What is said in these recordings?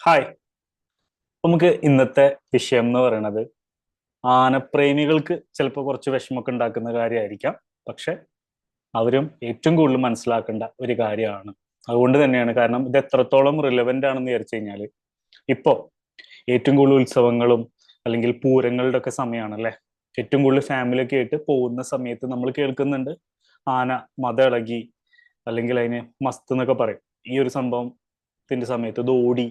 Hi നമുക്ക് ഇന്നത്തെ വിഷയം എന്ന് പറയുന്നത് ആനപ്രേമികൾക്ക് ചിലപ്പോൾ കുറച്ച് വിഷമമൊക്കെ ഉണ്ടാക്കുന്ന കാര്യമായിരിക്കാം. പക്ഷെ അവരും ഏറ്റവും കൂടുതൽ മനസ്സിലാക്കേണ്ട ഒരു കാര്യമാണ്. അതുകൊണ്ട് തന്നെയാണ്. കാരണം ഇത് എത്രത്തോളം റിലവന്റ് ആണെന്ന് വിചാരിച്ചു കഴിഞ്ഞാൽ ഇപ്പോൾ ഏറ്റവും കൂടുതൽ ഉത്സവങ്ങളും അല്ലെങ്കിൽ പൂരങ്ങളുടെ ഒക്കെ സമയമാണ് അല്ലേ ഏറ്റവും കൂടുതൽ ഫാമിലി ഒക്കെ ആയിട്ട് പോകുന്ന സമയത്ത് നമ്മൾ കേൾക്കുന്നുണ്ട് ആന മത ഇളകി അല്ലെങ്കിൽ അതിന് മസ്ത് എന്നൊക്കെ പറയും. ഈ ഒരു സംഭവത്തിന്റെ സമയത്ത് ഇത് ഓടി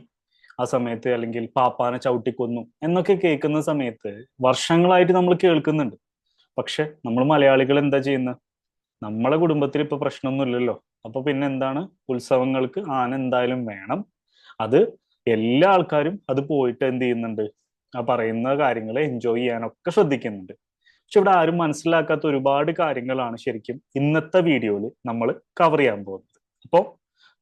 ആ സമയത്ത് അല്ലെങ്കിൽ പാപ്പാനെ ചവിട്ടിക്കൊന്നു എന്നൊക്കെ കേൾക്കുന്ന സമയത്ത് വർഷങ്ങളായിട്ട് നമ്മൾ കേൾക്കുന്നുണ്ട്. പക്ഷെ നമ്മൾ മലയാളികൾ എന്താ ചെയ്യുന്നത് നമ്മളെ കുടുംബത്തിൽ ഇപ്പൊ പ്രശ്നമൊന്നുമില്ലല്ലോ. അപ്പൊ പിന്നെ എന്താണ്? ഉത്സവങ്ങൾക്ക് ആന എന്തായാലും വേണം. അത് എല്ലാ ആൾക്കാരും അത് പോയിട്ട് എന്ത് ചെയ്യുന്നുണ്ട്? ആ പറയുന്ന കാര്യങ്ങളെ എൻജോയ് ചെയ്യാനൊക്കെ ശ്രദ്ധിക്കുന്നുണ്ട്. പക്ഷെ ഇവിടെ ആരും മനസ്സിലാക്കാത്ത ഒരുപാട് കാര്യങ്ങളാണ് ശരിക്കും ഇന്നത്തെ വീഡിയോയിൽ നമ്മൾ കവർ ചെയ്യാൻ പോകുന്നത്. അപ്പോൾ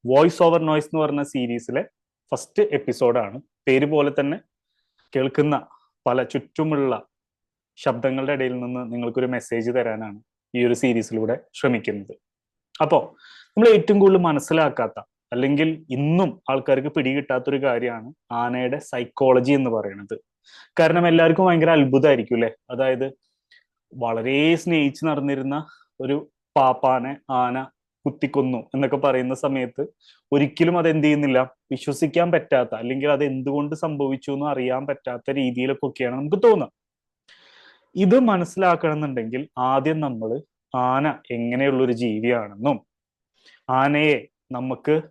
വോയിസ് ഓവർ നോയ്സ് എന്ന് പറഞ്ഞ സീരീസിലെ ഫസ്റ്റ് എപ്പിസോഡാണ് പേര് പോലെ തന്നെ കേൾക്കുന്ന പല ചുറ്റുമുള്ള ശബ്ദങ്ങളുടെ ഇടയിൽ നിന്ന് നിങ്ങൾക്കൊരു മെസ്സേജ് തരാനാണ് ഈ ഒരു സീരീസിലൂടെ ശ്രമിക്കുന്നത്. അപ്പോൾ നമ്മൾ ഏറ്റവും കൂടുതൽ മനസ്സിലാക്കാത്ത അല്ലെങ്കിൽ ഇന്നും ആൾക്കാർക്ക് പിടികിട്ടാത്തൊരു കാര്യമാണ് ആനയുടെ സൈക്കോളജി എന്ന് പറയുന്നത്. കാരണം എല്ലാവർക്കും ഭയങ്കര അത്ഭുതമായിരിക്കും അല്ലെ? അതായത് വളരെ സ്നേഹിച്ച് നടന്നിരുന്ന ഒരു പാപ്പാനെ ആന കുത്തിക്കൊന്നു എന്നൊക്കെ പറയുന്ന സമയത്ത് ഒരിക്കലും അത് എന്ത് ചെയ്യുന്നില്ല. വിശ്വസിക്കാൻ പറ്റാത്ത അല്ലെങ്കിൽ അത് എന്തുകൊണ്ട് സംഭവിച്ചു എന്ന് അറിയാൻ പറ്റാത്ത രീതിയിലൊക്കെയാണ് നമുക്ക് തോന്നുക. ഇത് മനസ്സിലാക്കണമെന്നുണ്ടെങ്കിൽ ആദ്യം നമ്മൾ ആന എങ്ങനെയുള്ള ഒരു ജീവിയാണെന്നും ആനയെ നമുക്ക്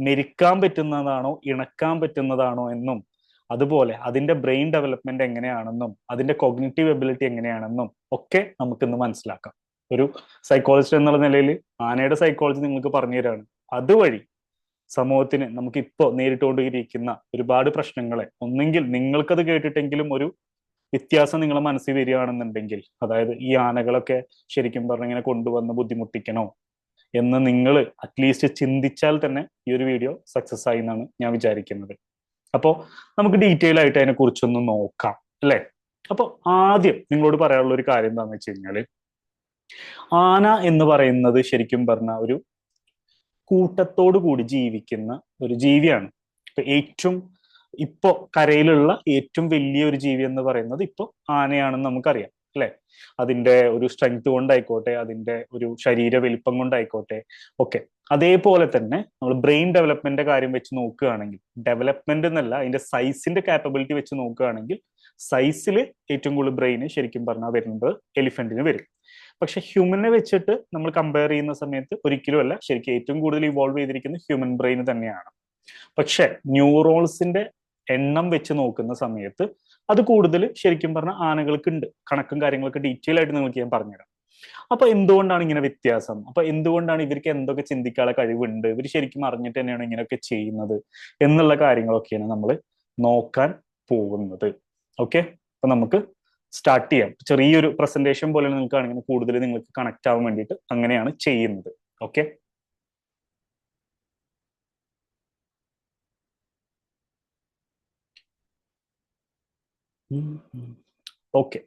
മെരിക്കാൻ പറ്റുന്നതാണോ ഇണക്കാൻ പറ്റുന്നതാണോ എന്നും അതുപോലെ അതിന്റെ ബ്രെയിൻ ഡെവലപ്മെന്റ് എങ്ങനെയാണെന്നും അതിന്റെ കോഗ്നിറ്റീവ് എബിലിറ്റി എങ്ങനെയാണെന്നും ഒക്കെ നമുക്കിന്ന് മനസ്സിലാക്കാം. ഒരു സൈക്കോളജിസ്റ്റ് എന്നുള്ള നിലയിൽ ആനയുടെ സൈക്കോളജി നിങ്ങൾക്ക് പറഞ്ഞു തരാണ്. അതുവഴി സമൂഹത്തിന് നമുക്ക് ഇപ്പോൾ നേരിട്ടുകൊണ്ടിരിക്കുന്ന ഒരുപാട് പ്രശ്നങ്ങളെ ഒന്നെങ്കിൽ നിങ്ങൾക്കത് കേട്ടിട്ടെങ്കിലും ഒരു വ്യത്യാസം നിങ്ങളെ മനസ്സിൽ വരികയാണെന്നുണ്ടെങ്കിൽ അതായത് ഈ ആനകളൊക്കെ ശരിക്കും പറഞ്ഞ ഇങ്ങനെ കൊണ്ടുവന്ന് ബുദ്ധിമുട്ടിക്കണോ എന്ന് നിങ്ങൾ അറ്റ്ലീസ്റ്റ് ചിന്തിച്ചാൽ തന്നെ ഈ ഒരു വീഡിയോ സക്സസ് ആയി എന്നാണ് ഞാൻ വിചാരിക്കുന്നത്. അപ്പോൾ നമുക്ക് ഡീറ്റെയിൽ ആയിട്ട് അതിനെ കുറിച്ചൊന്ന് നോക്കാം അല്ലേ? അപ്പോൾ ആദ്യം നിങ്ങളോട് പറയാനുള്ള ഒരു കാര്യം എന്താണെന്ന് വെച്ച് കഴിഞ്ഞാൽ ആന എന്ന് പറയുന്നത് ശരിക്കും പറഞ്ഞ ഒരു കൂട്ടത്തോടു കൂടി ജീവിക്കുന്ന ഒരു ജീവിയാണ്. ഇപ്പൊ ഏറ്റവും ഇപ്പോ കരയിലുള്ള ഏറ്റവും വലിയ ഒരു ജീവി എന്ന് പറയുന്നത് ഇപ്പൊ ആനയാണെന്ന് നമുക്കറിയാം അല്ലെ? അതിന്റെ ഒരു സ്ട്രെങ്ത് കൊണ്ടായിക്കോട്ടെ അതിന്റെ ഒരു ശരീര വലിപ്പം കൊണ്ടായിക്കോട്ടെ ഒക്കെ. അതേപോലെ തന്നെ നമ്മൾ ബ്രെയിൻ ഡെവലപ്മെന്റിന്റെ കാര്യം വെച്ച് നോക്കുകയാണെങ്കിൽ ഡെവലപ്മെന്റ് എന്നല്ല അതിന്റെ സൈസിന്റെ കാപ്പബിലിറ്റി വെച്ച് നോക്കുകയാണെങ്കിൽ സൈസിൽ ഏറ്റവും കൂടുതൽ ബ്രെയിന് ശരിക്കും പറഞ്ഞാൽ വരുന്നത് എലിഫന്റിന് വരും. പക്ഷെ ഹ്യൂമനെ വെച്ചിട്ട് നമ്മൾ കമ്പയർ ചെയ്യുന്ന സമയത്ത് ഒരിക്കലും അല്ല ശരിക്കും ഏറ്റവും കൂടുതൽ ഇവോൾവ് ചെയ്തിരിക്കുന്നത് ഹ്യൂമൻ ബ്രെയിൻ തന്നെയാണ്. പക്ഷെ ന്യൂറോൾസിന്റെ എണ്ണം വെച്ച് നോക്കുന്ന സമയത്ത് അത് കൂടുതൽ ശരിക്കും പറഞ്ഞാൽ ആനകൾക്ക് ഉണ്ട് കണക്കും കാര്യങ്ങളൊക്കെ ഡീറ്റെയിൽ ആയിട്ട് നിങ്ങൾക്ക് ഞാൻ പറഞ്ഞുതരാം. അപ്പൊ എന്തുകൊണ്ടാണ് ഇങ്ങനെ വ്യത്യാസം? അപ്പൊ എന്തുകൊണ്ടാണ് ഇവർക്ക് എന്തൊക്കെ ചിന്തിക്കാനുള്ള കഴിവുണ്ട്? ഇവർ ശരിക്കും അറിഞ്ഞിട്ട് തന്നെയാണ് ഇങ്ങനെയൊക്കെ ചെയ്യുന്നത് എന്നുള്ള കാര്യങ്ങളൊക്കെയാണ് നമ്മൾ നോക്കാൻ പോകുന്നത്. ഓക്കെ അപ്പൊ നമുക്ക് സ്റ്റാർട്ട് ചെയ്യാം. ചെറിയൊരു പ്രസന്റേഷൻ പോലെ നിങ്ങൾക്കാണെങ്കിൽ കൂടുതൽ നിങ്ങൾക്ക് കണക്ട് ആവാൻ വേണ്ടിയിട്ട്. അങ്ങനെയാണ് ചെയ്യുന്നത്. ഓക്കെ ഓക്കെ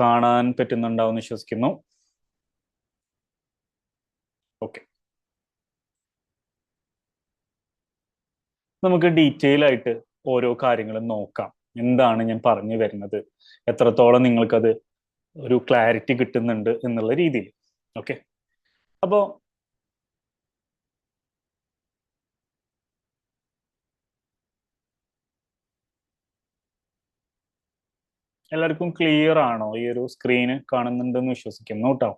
കാണാൻ പറ്റുന്നുണ്ടാവും വിശ്വസിക്കുന്നു. ഓക്കെ നമുക്ക് ഡീറ്റെയിൽ ആയിട്ട് ഓരോ കാര്യങ്ങളും നോക്കാം. എന്താണ് ഞാൻ പറഞ്ഞു വരുന്നത്? എത്രത്തോളം നിങ്ങൾക്കത് ഒരു ക്ലാരിറ്റി കിട്ടുന്നുണ്ട് എന്നുള്ള രീതിയിൽ. ഓക്കെ അപ്പോ എല്ലാവർക്കും ക്ലിയർ ആണോ? ഈ ഒരു സ്ക്രീന് കാണുന്നുണ്ടെന്ന് വിശ്വസിക്കുന്നു കേട്ടോ.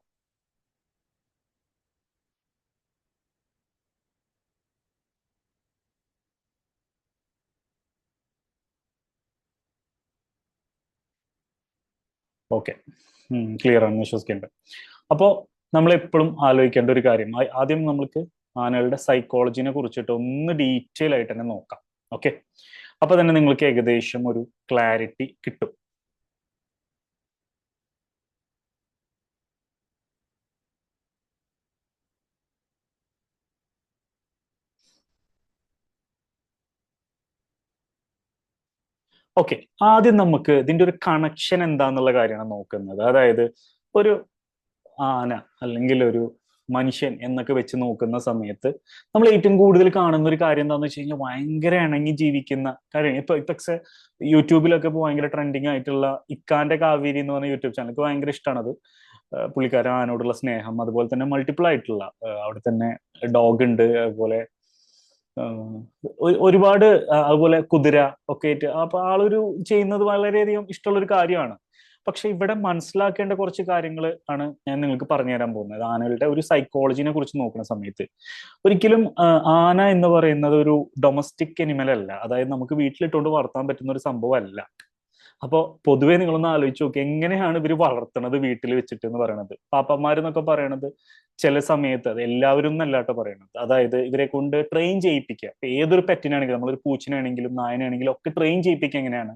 ഓക്കെ ക്ലിയർ ആണെന്ന് വിശ്വസിക്കുന്നുണ്ട് അപ്പോ നമ്മൾ എപ്പോഴും ആലോചിക്കേണ്ട ഒരു കാര്യം. ആദ്യം നമ്മൾക്ക് ആനകളുടെ സൈക്കോളജിനെ കുറിച്ചിട്ട് ഒന്ന് ഡീറ്റെയിൽ ആയിട്ട് തന്നെ നോക്കാം. ഓക്കെ അപ്പൊ തന്നെ നിങ്ങൾക്ക് ഏകദേശം ഒരു ക്ലാരിറ്റി കിട്ടും. ഓക്കെ ആദ്യം നമുക്ക് ഇതിന്റെ ഒരു കണക്ഷൻ എന്താന്നുള്ള കാര്യമാണ് നോക്കുന്നത്. അതായത് ഒരു ആന അല്ലെങ്കിൽ ഒരു മനുഷ്യൻ എന്നൊക്കെ വെച്ച് നോക്കുന്ന സമയത്ത് നമ്മൾ ഏറ്റവും കൂടുതൽ കാണുന്ന ഒരു കാര്യം എന്താണെന്ന് വെച്ച് കഴിഞ്ഞാൽ ഭയങ്കര ഇണങ്ങി ജീവിക്കുന്ന കാര്യം ഇപ്പൊ ഇപ്പൊ യൂട്യൂബിലൊക്കെ ഇപ്പൊ ഭയങ്കര ട്രെൻഡിങ് ആയിട്ടുള്ള ഇക്കാന്റെ കാവേരി എന്ന് പറഞ്ഞ യൂട്യൂബ് ചാനൽ എനിക്ക് ഭയങ്കര അത് പുള്ളിക്കാരൻ ആനോടുള്ള സ്നേഹം അതുപോലെ തന്നെ മൾട്ടിപ്പിൾ ആയിട്ടുള്ള അവിടെ തന്നെ ഡോഗ് ഉണ്ട് അതുപോലെ ഒരുപാട് അതുപോലെ കുതിര ഒക്കെ ആയിട്ട്. അപ്പൊ ആളൊരു ചെയ്യുന്നത് വളരെയധികം ഇഷ്ടമുള്ള ഒരു കാര്യമാണ്. പക്ഷെ ഇവിടെ മനസ്സിലാക്കേണ്ട കുറച്ച് കാര്യങ്ങൾ ആണ് ഞാൻ നിങ്ങൾക്ക് പറഞ്ഞുതരാൻ പോകുന്നത്. ആനകളുടെ ഒരു സൈക്കോളജിനെ കുറിച്ച് നോക്കുന്ന സമയത്ത്. ഒരിക്കലും ആന എന്ന് പറയുന്നത് ഒരു ഡൊമസ്റ്റിക് അനിമൽ അല്ല. അതായത് നമുക്ക് വീട്ടിലിട്ടുകൊണ്ട് വളർത്താൻ പറ്റുന്ന ഒരു സംഭവമല്ല. അപ്പോ പൊതുവെ നിങ്ങളൊന്ന് ആലോചിച്ച് നോക്കി എങ്ങനെയാണ് ഇവർ വളർത്തണത് വീട്ടിൽ വെച്ചിട്ട് എന്ന് പറയണത്? പാപ്പന്മാരെന്നൊക്കെ പറയണത് ചില സമയത്ത് അത് എല്ലാവരും എന്നല്ലാട്ടോ പറയണത്. അതായത് ഇവരെ കൊണ്ട് ട്രെയിൻ ചെയ്യിപ്പിക്കുക. ഏതൊരു പെറ്റിനാണെങ്കിലും നമ്മളൊരു പൂച്ചിനാണെങ്കിലും നായനാണെങ്കിലും ഒക്കെ ട്രെയിൻ ചെയ്യിപ്പിക്കുക എങ്ങനെയാണ്?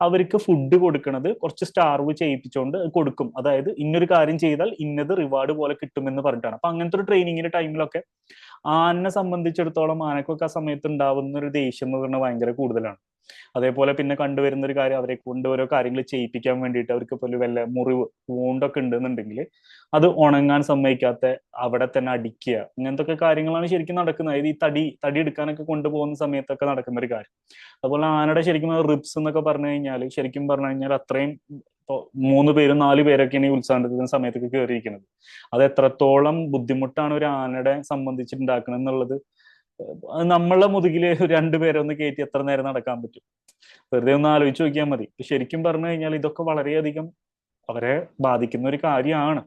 അവർക്ക് ഫുഡ് കൊടുക്കുന്നത് കുറച്ച് സ്റ്റാർവ് ചെയ്യിപ്പിച്ചുകൊണ്ട് കൊടുക്കും. അതായത് ഇന്നൊരു കാര്യം ചെയ്താൽ ഇന്നത് റിവാർഡ് പോലെ കിട്ടുമെന്ന് പറഞ്ഞിട്ടാണ്. അപ്പൊ അങ്ങനത്തെ ഒരു ട്രെയിനിങ്ങിന്റെ ടൈമിലൊക്കെ ആനെ സംബന്ധിച്ചിടത്തോളം ആനക്കൊക്കെ ആ സമയത്ത് ഉണ്ടാവുന്ന ഒരു ദേഷ്യം എന്ന് പറഞ്ഞാൽ ഭയങ്കര കൂടുതലാണ്. അതേപോലെ പിന്നെ കണ്ടുവരുന്ന ഒരു കാര്യം അവരെ കൊണ്ട് ഓരോ കാര്യങ്ങൾ ചെയ്യിപ്പിക്കാൻ വേണ്ടിയിട്ട് അവർക്ക് പോലും വല്ല മുറിവ് വൂണ്ടൊക്കെ ഉണ്ടെന്നുണ്ടെങ്കിൽ അത് ഉണങ്ങാൻ സമ്മതിക്കാത്ത അവിടെ തന്നെ അടിക്കുക ഇങ്ങനത്തെ ഒക്കെ കാര്യങ്ങളാണ് ശരിക്കും നടക്കുന്നത്. അതായത് ഈ തടി തടി എടുക്കാനൊക്കെ കൊണ്ടുപോകുന്ന സമയത്തൊക്കെ നടക്കുന്ന ഒരു കാര്യം. അതുപോലെ ആനയുടെ ശരിക്കും റിബ്സ് എന്നൊക്കെ പറഞ്ഞു കഴിഞ്ഞാൽ ശരിക്കും പറഞ്ഞു കഴിഞ്ഞാൽ അത്രയും ഇപ്പോൾ മൂന്ന് പേരും നാല് പേരൊക്കെയാണ് ഈ ഉത്സാഹത്തിന്റെ സമയത്തൊക്കെ കയറിയിരിക്കുന്നത് അത് എത്രത്തോളം ബുദ്ധിമുട്ടാണ് ഒരു ആനയുടെ സംബന്ധിച്ചിട്ടുണ്ടാക്കണം എന്നുള്ളത് നമ്മളെ മുതുകിൽ രണ്ടുപേരെ ഒന്ന് കയറ്റി എത്ര നേരം നടക്കാൻ പറ്റും? വെറുതെ ഒന്ന് ആലോചിച്ച് നോക്കിയാൽ മതി. ശരിക്കും പറഞ്ഞു കഴിഞ്ഞാൽ ഇതൊക്കെ വളരെയധികം അവരെ ബാധിക്കുന്ന ഒരു കാര്യമാണ്.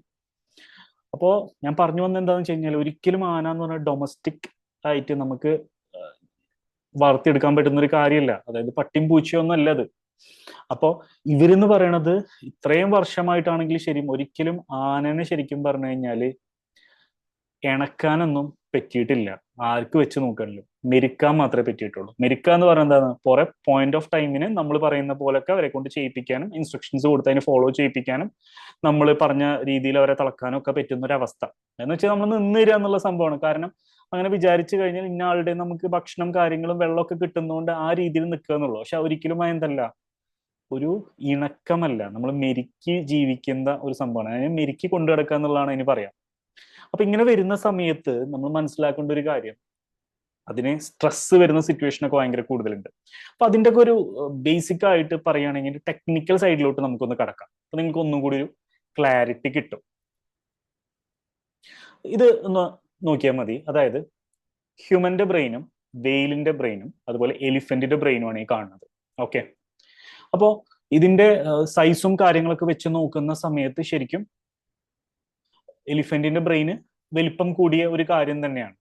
അപ്പോ ഞാൻ പറഞ്ഞു വന്ന എന്താണെന്ന് വെച്ച് കഴിഞ്ഞാൽ ഒരിക്കലും ആന എന്ന് പറഞ്ഞാൽ ഡൊമസ്റ്റിക് ആയിട്ട് നമുക്ക് വളർത്തിയെടുക്കാൻ പറ്റുന്ന ഒരു കാര്യമല്ല. അതായത് പട്ടിയും പൂച്ചയൊന്നും അല്ല അത്. അപ്പോ ഇവരെന്ന് പറയണത് ഇത്രയും വർഷമായിട്ടാണെങ്കിൽ ശരിയും ഒരിക്കലും ആനനെ ശരിക്കും പറഞ്ഞു കഴിഞ്ഞാൽ ഇണക്കാനൊന്നും പറ്റിയിട്ടില്ല. ആർക്ക് വെച്ച് നോക്കാനല്ലോ മെരുക്കാൻ മാത്രമേ പറ്റിയിട്ടുള്ളൂ. മെരുക്കുക എന്ന് പറയുന്നത് എന്താണ്? കുറെ പോയിന്റ് ഓഫ് ടൈമിന് നമ്മൾ പറയുന്ന പോലൊക്കെ അവരെ കൊണ്ട് ചെയ്യിപ്പിക്കാനും ഇൻസ്ട്രക്ഷൻസ് കൊടുത്ത് അതിന് ഫോളോ ചെയ്യിപ്പിക്കാനും നമ്മൾ പറഞ്ഞ രീതിയിൽ അവരെ തളക്കാനും ഒക്കെ പറ്റുന്ന ഒരു അവസ്ഥ എന്ന് വെച്ചാൽ നമ്മൾ നിന്ന് തരിക എന്നുള്ള സംഭവമാണ്. കാരണം അങ്ങനെ വിചാരിച്ചു കഴിഞ്ഞാൽ ഇന്ന ആളുടെ നമുക്ക് ഭക്ഷണം കാര്യങ്ങളും വെള്ളമൊക്കെ കിട്ടുന്നതുകൊണ്ട് ആ രീതിയിൽ നിൽക്കുക എന്നുള്ളൂ പക്ഷെ ഒരിക്കലും എന്തല്ല. ഒരു ഇണക്കമല്ല. നമ്മൾ മെരുക്കി ജീവിക്കുന്ന ഒരു സംഭവമാണ്. അതിനെ മെരുക്കി കൊണ്ടു കിടക്കുക എന്നുള്ളതാണ് അതിന് പറയാം. അപ്പൊ ഇങ്ങനെ വരുന്ന സമയത്ത് നമ്മൾ മനസ്സിലാക്കേണ്ട ഒരു കാര്യം അതിന് സ്ട്രെസ് വരുന്ന സിറ്റുവേഷൻ ഒക്കെ ഭയങ്കര കൂടുതലുണ്ട്. അപ്പൊ അതിന്റെ ഒക്കെ ഒരു ബേസിക് ആയിട്ട് പറയുകയാണെങ്കിൽ ടെക്നിക്കൽ സൈഡിലോട്ട് നമുക്കൊന്ന് കടക്കാം. അപ്പൊ നിങ്ങൾക്ക് ഒന്നും കൂടി ഒരു ക്ലാരിറ്റി കിട്ടും. ഇത് ഒന്ന് നോക്കിയാൽ മതി. അതായത് ഹ്യൂമന്റെ ബ്രെയിനും വെയിലിന്റെ ബ്രെയിനും അതുപോലെ എലിഫന്റിന്റെ ബ്രെയിനുമാണ് ഈ കാണുന്നത്. ഓക്കെ അപ്പോ ഇതിന്റെ സൈസും കാര്യങ്ങളൊക്കെ വെച്ച് നോക്കുന്ന സമയത്ത് ശരിക്കും എലിഫന്റിന്റെ ബ്രെയിന് വലിപ്പം കൂടിയ ഒരു കാര്യം തന്നെയാണ്.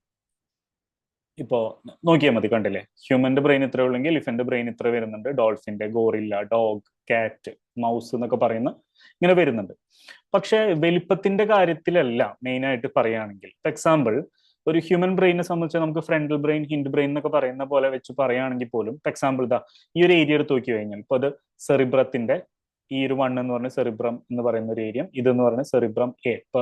ഇപ്പോ നോക്കിയാൽ മതി കണ്ടില്ലേ? ഹ്യൂമന്റെ ബ്രെയിൻ ഇത്ര ഉള്ളെങ്കിൽ എലിഫന്റ് ബ്രെയിൻ ഇത്ര വരുന്നുണ്ട്. ഡോൾഫിന്റെ ഗോറില്ല ഡോഗ് കാറ്റ് മൗസ് എന്നൊക്കെ പറയുന്ന ഇങ്ങനെ വരുന്നുണ്ട്. പക്ഷെ വലിപ്പത്തിന്റെ കാര്യത്തിലല്ല മെയിൻ ആയിട്ട് പറയുകയാണെങ്കിൽ ഫോർ എക്സാമ്പിൾ ഒരു ഹ്യൂമൻ ബ്രെയിനെ സംബന്ധിച്ച് നമുക്ക് ഫ്രണ്ടൽ ബ്രെയിൻ ഹിൻഡ് ബ്രെയിൻ എന്നൊക്കെ പറയുന്ന പോലെ വെച്ച് പറയുകയാണെങ്കിൽ പോലും എക്സാമ്പിൾ ഇതാ ഈ ഒരു ഏരിയ എടുത്ത് നോക്കി കഴിഞ്ഞാൽ ഇപ്പൊ അത് സെറിബ്രത്തിന്റെ ഈ ഒരു വൺ എന്ന് പറഞ്ഞ സെറിബ്രം എന്ന് പറയുന്ന ഒരു ഏരിയ ഇത് എന്ന് പറഞ്ഞ സെറിബ്രം എ ഇപ്പൊ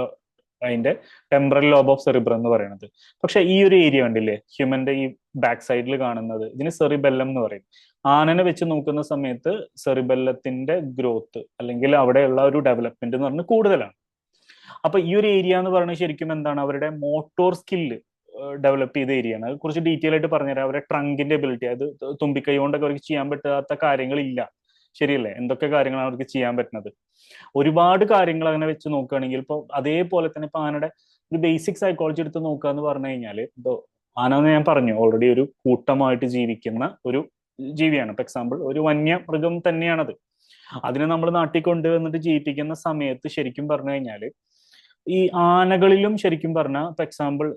അതിന്റെ ടെമ്പറൽ ലോബ് ഓഫ് സെറിബ്രം എന്ന് പറയുന്നത്. പക്ഷെ ഈ ഒരു ഏരിയ ഉണ്ടല്ലേ ഹ്യൂമന്റെ ഈ ബാക്ക് സൈഡിൽ കാണുന്നത് ഇതിന് സെറിബെല്ലം എന്ന് പറയും. ആനനെ വെച്ച് നോക്കുന്ന സമയത്ത് സെറിബെല്ലത്തിന്റെ ഗ്രോത്ത് അല്ലെങ്കിൽ അവിടെയുള്ള ഒരു ഡെവലപ്മെന്റ് എന്ന് പറഞ്ഞാൽ കൂടുതലാണ്. അപ്പൊ ഈ ഒരു ഏരിയ എന്ന് പറയുന്നത് ശരിക്കും എന്താണ്? അവരുടെ മോട്ടോർ സ്കില്ല് ഡെവലപ്പ് ചെയ്ത ഏരിയ അത് കുറച്ച് ഡീറ്റെയിൽ ആയിട്ട് പറഞ്ഞുതരാം. അവരുടെ ട്രങ്കിന്റെ എബിലിറ്റി അത് തുമ്പിക്കൈ കൊണ്ടൊക്കെ അവർക്ക് ചെയ്യാൻ പറ്റാത്ത കാര്യങ്ങളില്ല. ശരിയല്ലേ? എന്തൊക്കെ കാര്യങ്ങളാണ് അവർക്ക് ചെയ്യാൻ പറ്റുന്നത്? ഒരുപാട് കാര്യങ്ങൾ അങ്ങനെ വെച്ച് നോക്കുകയാണെങ്കിൽ ഇപ്പോൾ അതേപോലെ തന്നെ ഇപ്പൊ ആനയുടെ ഒരു ബേസിക് സൈക്കോളജി എടുത്ത് നോക്കുക എന്ന് പറഞ്ഞു കഴിഞ്ഞാൽ ഇപ്പോൾ ആന എന്ന് ഞാൻ പറഞ്ഞു ഓൾറെഡി ഒരു കൂട്ടമായിട്ട് ജീവിക്കുന്ന ഒരു ജീവിയാണ്. ഇപ്പൊ എക്സാമ്പിൾ ഒരു വന്യമൃഗം തന്നെയാണത്. അതിനെ നമ്മൾ നാട്ടിൽ കൊണ്ടുവന്നിട്ട് ജീവിപ്പിക്കുന്ന സമയത്ത് ശരിക്കും പറഞ്ഞു കഴിഞ്ഞാൽ ഈ ആനകളിലും ശരിക്കും പറഞ്ഞാൽ ഇപ്പൊ എക്സാമ്പിൾ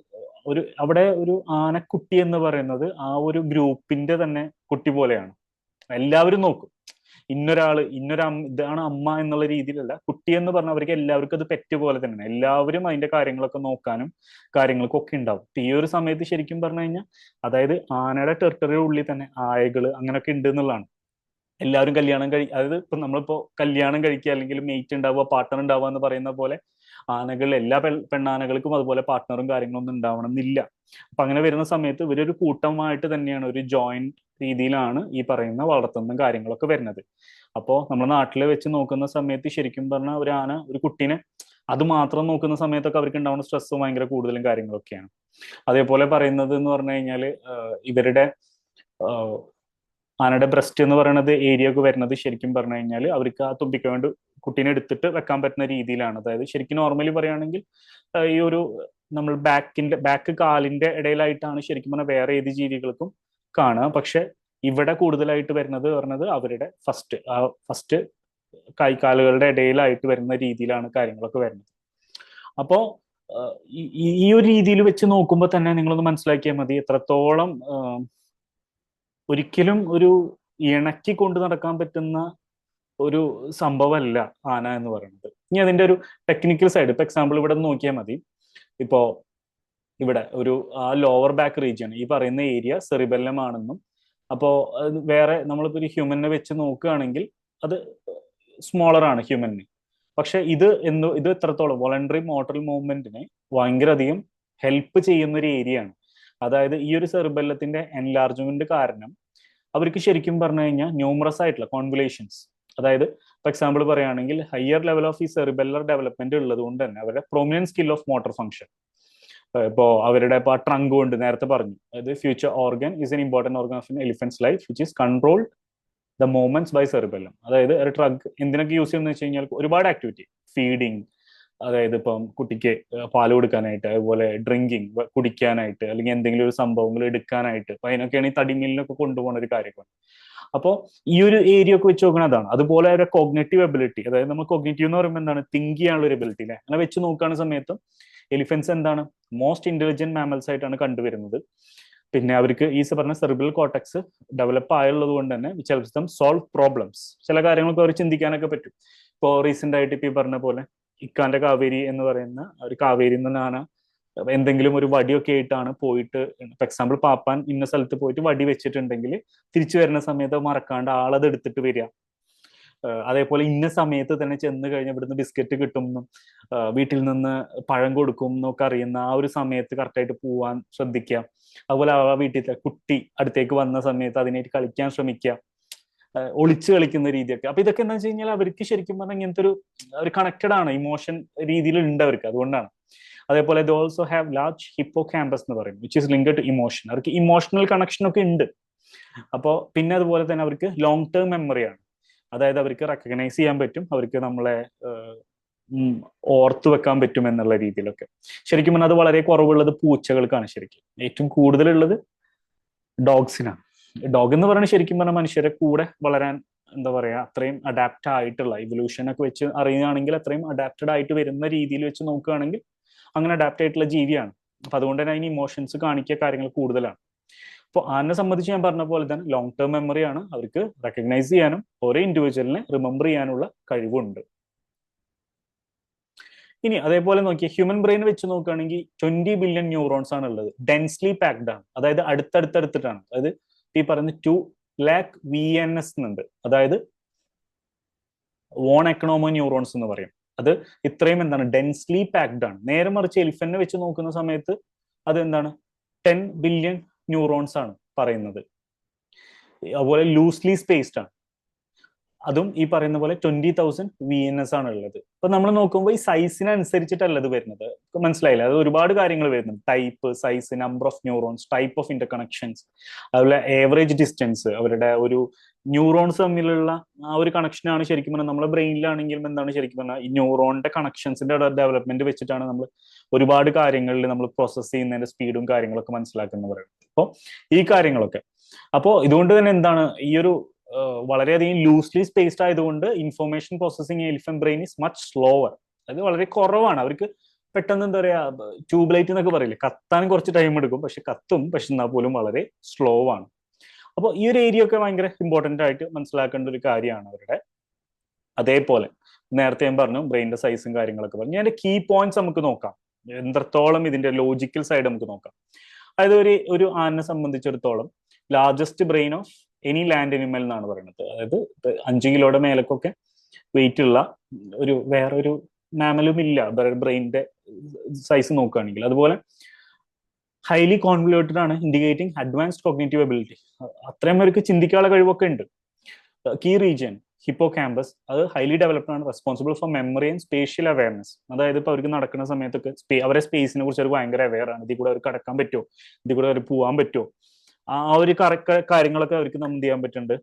ഒരു അവിടെ ഒരു ആനക്കുട്ടി എന്ന് പറയുന്നത് ആ ഒരു ഗ്രൂപ്പിന്റെ തന്നെ കുട്ടി പോലെയാണ്. എല്ലാവരും നോക്കും. ഇന്നൊരാൾ ഇന്നൊരു ഇതാണ് അമ്മ എന്നുള്ള രീതിയിലല്ല. കുട്ടി എന്ന് പറഞ്ഞാൽ അവർക്ക് എല്ലാവർക്കും അത് പെറ്റ് പോലെ തന്നെയാണ്. എല്ലാവരും അതിന്റെ കാര്യങ്ങളൊക്കെ നോക്കാനും കാര്യങ്ങൾക്കും ഒക്കെ ഉണ്ടാവും. ഈ ഒരു സമയത്ത് ശരിക്കും പറഞ്ഞു കഴിഞ്ഞാൽ അതായത് ആനയുടെ ടെറിട്ടറിയുടെ ഉള്ളിൽ തന്നെ ആയകൾ അങ്ങനെയൊക്കെ ഉണ്ട് എന്നുള്ളതാണ്. എല്ലാവരും കല്യാണം കഴി അതായത് ഇപ്പൊ നമ്മളിപ്പോ കല്യാണം കഴിക്കുക അല്ലെങ്കിൽ മെയ്റ്റ് ഉണ്ടാവുക പാർട്ട്ണർ ഉണ്ടാവുക എന്ന് പറയുന്ന പോലെ ആനകൾ എല്ലാ പെണ്ണാനകൾക്കും അതുപോലെ പാർട്ട്ണറും കാര്യങ്ങളൊന്നും ഉണ്ടാവണം എന്നില്ല അപ്പൊ അങ്ങനെ വരുന്ന സമയത്ത് ഇവരൊരു കൂട്ടമായിട്ട് തന്നെയാണ് ഒരു ജോയിന്റ് രീതിയിലാണ് ഈ പറയുന്ന വളർത്തുന്ന കാര്യങ്ങളൊക്കെ വരുന്നത്. അപ്പോ നമ്മുടെ നാട്ടിൽ വെച്ച് നോക്കുന്ന സമയത്ത് ശരിക്കും പറഞ്ഞാൽ ഒരു ആന ഒരു കുട്ടീനെ അത് മാത്രം നോക്കുന്ന സമയത്തൊക്കെ അവർക്ക് ഉണ്ടാവുന്ന സ്ട്രെസ് ഭയങ്കര കൂടുതലും കാര്യങ്ങളൊക്കെയാണ്. അതേപോലെ പറയുന്നത് എന്ന് പറഞ്ഞു കഴിഞ്ഞാൽ ഇവരുടെ ആനയുടെ ബ്രസ്റ്റ് എന്ന് പറയുന്നത് ഏരിയ ഒക്കെ വരുന്നത് ശരിക്കും പറഞ്ഞു കഴിഞ്ഞാൽ അവർക്ക് ആ തുമ്പിക്ക വേണ്ടി കുട്ടീനെ എടുത്തിട്ട് വെക്കാൻ പറ്റുന്ന രീതിയിലാണ്. അതായത് ശരിക്കും നോർമലി പറയുകയാണെങ്കിൽ ഈ ഒരു നമ്മൾ ബാക്കിന്റെ ബാക്ക് കാലിന്റെ ഇടയിലായിട്ടാണ് ശരിക്കും പറഞ്ഞാൽ വേറെ ഏത് ജീവികൾക്കും കാണുക. പക്ഷെ ഇവിടെ കൂടുതലായിട്ട് വരുന്നത് പറഞ്ഞത് അവരുടെ ഫസ്റ്റ് ആ ഫസ്റ്റ് കൈക്കാലുകളുടെ ഇടയിലായിട്ട് വരുന്ന രീതിയിലാണ് കാര്യങ്ങളൊക്കെ വരുന്നത്. അപ്പോ ഈ ഒരു രീതിയിൽ വെച്ച് നോക്കുമ്പോൾ തന്നെ നിങ്ങളൊന്ന് മനസ്സിലാക്കിയാൽ മതി. എത്രത്തോളം ഒരിക്കലും ഒരു ഇണക്കി കൊണ്ടു നടക്കാൻ പറ്റുന്ന ഒരു സംഭവമല്ല ആന എന്ന് പറയുന്നത്. ഇനി അതിന്റെ ഒരു ടെക്നിക്കൽ സൈഡ് ഇപ്പൊ എക്സാമ്പിൾ ഇവിടെ നോക്കിയാൽ മതി. ഇപ്പോ ഇവിടെ ഒരു ആ ലോവർ ബാക്ക് റീജിയൻ ഈ പറയുന്ന ഏരിയ സെറിബെല്ലം ആണെന്നും അപ്പോ വേറെ നമ്മളിപ്പോ ഒരു ഹ്യൂമനെ വെച്ച് നോക്കുകയാണെങ്കിൽ അത് സ്മോളർ ആണ് ഹ്യൂമന് പക്ഷെ ഇത് എന്ന് ഇത് എത്രത്തോളം വോളണ്ടറി മോട്ടറൽ മൂവ്മെന്റിനെ ഭയങ്കര അധികം ഹെൽപ്പ് ചെയ്യുന്ന ഒരു ഏരിയ ആണ്. അതായത് ഈ ഒരു സെർബല്ലത്തിന്റെ എൻലാർജ്മെന്റ് കാരണം അവർക്ക് ശരിക്കും പറഞ്ഞു കഴിഞ്ഞാൽ ന്യൂമറസ് ആയിട്ടുള്ള കോൺവുലേഷൻസ് അതായത് ഫോർ എക്സാമ്പിൾ പറയുകയാണെങ്കിൽ ഹയർ ലെവൽ ഓഫ് ഈ സെറിബെല്ലർ ഡെവലപ്മെന്റ് ഉള്ളത് കൊണ്ട് തന്നെ അവരുടെ prominent skill of motor function ഇപ്പോ അവരുടെ ഇപ്പൊ ട്രങ്ക് കൊണ്ട് നേരത്തെ പറഞ്ഞു. അതായത് future organ is an important organ of elephants life which is controlled the movements by cerebellum അതായത് ഒരു ട്രഗ് എന്തിനൊക്കെ യൂസ് ചെയ്യുന്നത് വെച്ച് കഴിഞ്ഞാൽ ഒരുപാട് ആക്ടിവിറ്റി ഫീഡിങ് അതായത് ഇപ്പം കുട്ടിക്ക് പാൽ കൊടുക്കാനായിട്ട് അതുപോലെ ഡ്രിങ്കിങ് കുടിക്കാനായിട്ട് അല്ലെങ്കിൽ എന്തെങ്കിലും ഒരു സംഭവങ്ങൾ എടുക്കാനായിട്ട് അപ്പൊ അതിനൊക്കെയാണ് ഈ തടിമില്ലിനൊക്കെ കൊണ്ടുപോകുന്ന ഒരു കാര്യമാണ്. അപ്പോൾ ഈ ഒരു ഏരിയ ഒക്കെ വെച്ച് നോക്കുന്നത് അതാണ്. അതുപോലെ ഒരു കോഗ്നേറ്റീവ് എബിലിറ്റി അതായത് നമ്മൾ കോഗ്നേറ്റീവ് എന്ന് പറയുമ്പോൾ എന്താണ്? തിങ്ക് ചെയ്യാനുള്ള ഒരു എബിലിറ്റി അല്ലെ? അങ്ങനെ വെച്ച് നോക്കുകയാണ് സമയത്ത് എലിഫൻസ് എന്താണ്? മോസ്റ്റ് ഇന്റലിജന്റ് മാമൽസ് ആയിട്ടാണ് കണ്ടുവരുന്നത്. പിന്നെ അവർക്ക് ഈ പറഞ്ഞ സെർബൽ കോട്ടക്സ് ഡെവലപ്പ് ആയുള്ളത് കൊണ്ട് തന്നെ which helps them solve problems ചില കാര്യങ്ങളൊക്കെ അവർ ചിന്തിക്കാനൊക്കെ പറ്റും. ഇപ്പോൾ റീസെന്റ് ആയിട്ട് ഇപ്പം ഈ പറഞ്ഞ പോലെ ഇക്കാന്റെ കാവേരി എന്ന് പറയുന്ന ഒരു കാവേരി എന്ന് എന്തെങ്കിലും ഒരു വടിയൊക്കെ ആയിട്ടാണ് പോയിട്ട് ഫോർ എക്സാമ്പിൾ പാപ്പാൻ ഇന്ന സ്ഥലത്ത് പോയിട്ട് വടി വെച്ചിട്ടുണ്ടെങ്കിൽ തിരിച്ചു വരുന്ന സമയത്ത് മറക്കാണ്ട് ആളത് എടുത്തിട്ട് വരിക. അതേപോലെ ഇന്ന സമയത്ത് തന്നെ ചെന്ന് കഴിഞ്ഞാൽ ഇവിടുന്ന് ബിസ്ക്കറ്റ് കിട്ടും എന്നും വീട്ടിൽ നിന്ന് പഴം കൊടുക്കും എന്നൊക്കെ അറിയുന്ന ആ ഒരു സമയത്ത് കറക്റ്റായിട്ട് പോവാൻ ശ്രദ്ധിക്കുക. അതുപോലെ ആ വീട്ടിലെ കുട്ടി അടുത്തേക്ക് വന്ന സമയത്ത് അതിനായിട്ട് കളിക്കാൻ ശ്രമിക്കുക. ഒളിച്ചു കളിക്കുന്ന രീതിയൊക്കെ. അപ്പൊ ഇതൊക്കെ എന്താ വെച്ച് കഴിഞ്ഞാൽ അവർക്ക് ശരിക്കും പറഞ്ഞാൽ ഇങ്ങനത്തെ ഒരു ഒരു കണക്റ്റഡ് ആണ് ഇമോഷൻ രീതിയിൽ ഉണ്ട് അവർക്ക് അതുകൊണ്ടാണ്. അതേപോലെ they also have large hippocampus എന്ന് പറയും which is link to emotion അവർക്ക് ഇമോഷണൽ കണക്ഷൻ ഒക്കെ ഉണ്ട്. അപ്പോൾ പിന്നെ അതുപോലെ തന്നെ അവർക്ക് ലോങ് ടേം മെമ്മറിയാണ് അതായത് അവർക്ക് റെക്കഗ്നൈസ് ചെയ്യാൻ പറ്റും അവർക്ക് നമ്മളെ ഓർത്തു വെക്കാൻ പറ്റും എന്നുള്ള രീതിയിലൊക്കെ. ശരിക്കും പറഞ്ഞാൽ അത് വളരെ കുറവുള്ളത് പൂച്ചകൾക്കാണ് ശരിക്കും. ഏറ്റവും കൂടുതലുള്ളത് ഡോഗ്സിനാണ് ഡോഗ് എന്ന് പറയുന്നത് ശരിക്കും പറഞ്ഞാൽ മനുഷ്യരെ കൂടെ വളരാൻ എന്താ പറയാ അത്രയും അഡാപ്റ്റ് ആയിട്ടുള്ള ഇവല്യൂഷൻ ഒക്കെ വെച്ച് അറിയുകയാണെങ്കിൽ അത്രയും അഡാപ്റ്റഡ് ആയിട്ട് വരുന്ന രീതിയിൽ വെച്ച് നോക്കുകയാണെങ്കിൽ അങ്ങനെ അഡാപ്റ്റ് ആയിട്ടുള്ള ജീവിയാണ്. അപ്പൊ അതുകൊണ്ട് തന്നെ അതിന് ഇമോഷൻസ് കാണിക്കുക കാര്യങ്ങൾ കൂടുതലാണ്. അപ്പോൾ ആനെ സംബന്ധിച്ച് ഞാൻ പറഞ്ഞ പോലെ തന്നെ ലോങ് ടേം മെമ്മറിയാണ് അവർക്ക് റെക്കഗ്നൈസ് ചെയ്യാനും ഓരോ ഇൻഡിവിജ്വലിനെ റിമെമ്പർ ചെയ്യാനുള്ള കഴിവുണ്ട്. ഇനി അതേപോലെ നോക്കിയ ഹ്യൂമൻ ബ്രെയിൻ വെച്ച് നോക്കുകയാണെങ്കിൽ ട്വന്റി ബില്യൺ ന്യൂറോൺസ് ആണ് ഉള്ളത് ഡെൻസ്ലി പാക്ഡ് ആണ്. അതായത് അടുത്തടുത്തടുത്തിട്ടാണ്. അതായത് ഈ പറയുന്ന two lakh V N S എന്നുണ്ട് അതായത് വോൺ എക്കണോമോ ന്യൂറോൺസ് എന്ന് പറയും. അത് ഇത്രയും എന്താണ്? ഡെൻസ്ലി പാക്ഡ് ആണ്. നേരെ മറിച്ച് എലിഫന്റിനെ വെച്ച് നോക്കുന്ന സമയത്ത് അത് എന്താണ്? ടെൻ ബില്യൺ ന്യൂറോൺസ് ആണ് പറയുന്നത്. അതുപോലെ ലൂസ്ലി സ്പേസ്ഡ് ആണ്. അതും ഈ പറയുന്ന പോലെ twenty thousand V N S ആണ് ഉള്ളത് അപ്പൊ നമ്മൾ നോക്കുമ്പോൾ ഈ സൈസിനനുസരിച്ചിട്ടല്ല ഇത് വരുന്നത്. മനസ്സിലായില്ല? അത് ഒരുപാട് കാര്യങ്ങൾ വരുന്നുണ്ട്. Type size number of neurons type of interconnections അതുപോലെ ഏവറേജ് ഡിസ്റ്റൻസ് അവരുടെ ഒരു ന്യൂറോൺസ് തമ്മിലുള്ള ആ ഒരു കണക്ഷനാണ് ശരിക്കും പറഞ്ഞാൽ നമ്മുടെ ബ്രെയിനിലാണെങ്കിലും എന്താണ് ശരിക്കും പറഞ്ഞാൽ ഈ ന്യൂറോണിന്റെ കണക്ഷൻസിന്റെ ഡെവലപ്മെന്റ് വെച്ചിട്ടാണ് നമ്മൾ ഒരുപാട് കാര്യങ്ങളിൽ നമ്മൾ പ്രോസസ്സ് ചെയ്യുന്നതിന്റെ സ്പീഡും കാര്യങ്ങളൊക്കെ മനസ്സിലാക്കുന്നവരാണ്. അപ്പോൾ ഈ കാര്യങ്ങളൊക്കെ. അപ്പോൾ ഇതുകൊണ്ട് തന്നെ എന്താണ് ഈ ഒരു വളരെയധികം ലൂസ്ലി സ്പേസ്ഡ് ആയതുകൊണ്ട് information processing elephant brain is much slower അത് വളരെ കുറവാണ്. അവർക്ക് പെട്ടെന്ന് എന്താ പറയാ ട്യൂബ് ലൈറ്റ് എന്നൊക്കെ പറയില്ലേ കത്താൻ കുറച്ച് ടൈം എടുക്കും. പക്ഷെ കത്തും പക്ഷെ എന്നാൽ പോലും വളരെ സ്ലോ ആണ്. അപ്പോൾ ഈ ഒരു ഏരിയ ഒക്കെ ഭയങ്കര ഇമ്പോർട്ടന്റ് ആയിട്ട് മനസ്സിലാക്കേണ്ട ഒരു കാര്യമാണ് അവരുടെ. അതേപോലെ നേരത്തെ ഞാൻ പറഞ്ഞു ബ്രെയിനിന്റെ സൈസും കാര്യങ്ങളൊക്കെ പറഞ്ഞു. ഞാൻ കീ പോയിന്റ്സ് നമുക്ക് നോക്കാം. എത്രത്തോളം ഇതിന്റെ ലോജിക്കൽ സൈഡ് നമുക്ക് നോക്കാം. അതായത് ഒരു ഒരു ആനിനെ സംബന്ധിച്ചിടത്തോളം largest brain of any land animal എന്നാണ് പറയുന്നത്. അതായത് അഞ്ച് കിലോയുടെ മേലക്കൊക്കെ വെയിറ്റ് ഉള്ള ഒരു വേറൊരു മാമലും ഇല്ല. ബ്രെയിനിന്റെ സൈസ് നോക്കുകയാണെങ്കിൽ. അതുപോലെ ഹൈലി കോൺവ്യൂട്ടഡ് ആണ് ഇൻഡിക്കേറ്റിംഗ് അഡ്വാൻസ്ഡ് കോഗ്നേറ്റീവ് എബിലിറ്റി അത്രയും പേർക്ക് ചിന്തിക്കാനുള്ള കഴിവൊക്കെ ഉണ്ട്. കീ റീജിയൻ ഹിപ്പോ ക്യാമ്പസ് അത് ഹൈലി ഡെവലപ്ഡ് ആണ്. Responsible for memory and spatial awareness അതായത് ഇപ്പൊ അവർക്ക് നടക്കുന്ന സമയത്തൊക്കെ അവരെ സ്പേസിനെ കുറിച്ച് അവർ ഭയങ്കര അവയർ ആണ്. ഇതിൽ കൂടെ അവർ കടക്കാൻ പറ്റുമോ? ഇതിൽ കൂടെ അവർ പോകാൻ പറ്റുമോ? ആ ഒരു കാര്യങ്ങളൊക്കെ അവർക്ക് നമ്മൾ ചെയ്യാൻ പറ്റുന്നുണ്ട്?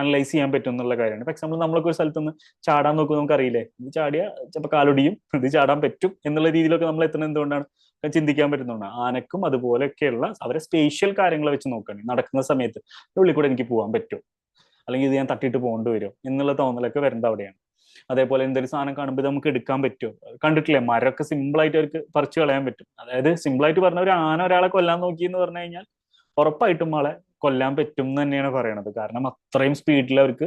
അനലൈസ് ചെയ്യാൻ പറ്റും എന്നുള്ള കാര്യമാണ്. ഫോർ എക്സാമ്പിൾ നമ്മളൊക്കെ ഒരു സ്ഥലത്ത് നിന്ന് ചാടാൻ നോക്കുമ്പോൾ നമുക്ക് അറിയില്ലേ ഇത് ചാടിയ ചിലപ്പോൾ കാലൊടിയും ഇത് ചാടാൻ പറ്റും എന്നുള്ള രീതിയിലൊക്കെ നമ്മൾ എത്തുന്നത് എന്തുകൊണ്ടാണ്? ചിന്തിക്കാൻ പറ്റുന്നതാണ് ആനക്കും അതുപോലെയൊക്കെയുള്ള അവരെ സ്പേഷ്യൽ കാര്യങ്ങളെ വെച്ച് നോക്കുകയാണ്. നടക്കുന്ന സമയത്ത് ഉള്ളിൽ കൂടെ എനിക്ക് പോകാൻ പറ്റും. അല്ലെങ്കിൽ ഇത് ഞാൻ തട്ടിയിട്ട് പോകേണ്ടി വരും എന്നുള്ള തോന്നലൊക്കെ വരുന്നത് അവിടെയാണ്. അതേപോലെ എന്തൊരു സാധനം കാണുമ്പോൾ നമുക്ക് എടുക്കാൻ പറ്റുമോ കണ്ടിട്ടില്ലേ? മരമൊക്കെ സിമ്പിളായിട്ട് അവർക്ക് പറിച്ചു കളയാൻ പറ്റും. അതായത് സിമ്പിളായിട്ട് പറഞ്ഞ ഒരു ആന ഒരാളെ കൊല്ലാൻ നോക്കി എന്ന് പറഞ്ഞു കഴിഞ്ഞാൽ ഉറപ്പായിട്ടും ആളെ കൊല്ലാൻ പറ്റും എന്ന് തന്നെയാണ് പറയണത്. കാരണം അത്രയും സ്പീഡിൽ അവർക്ക്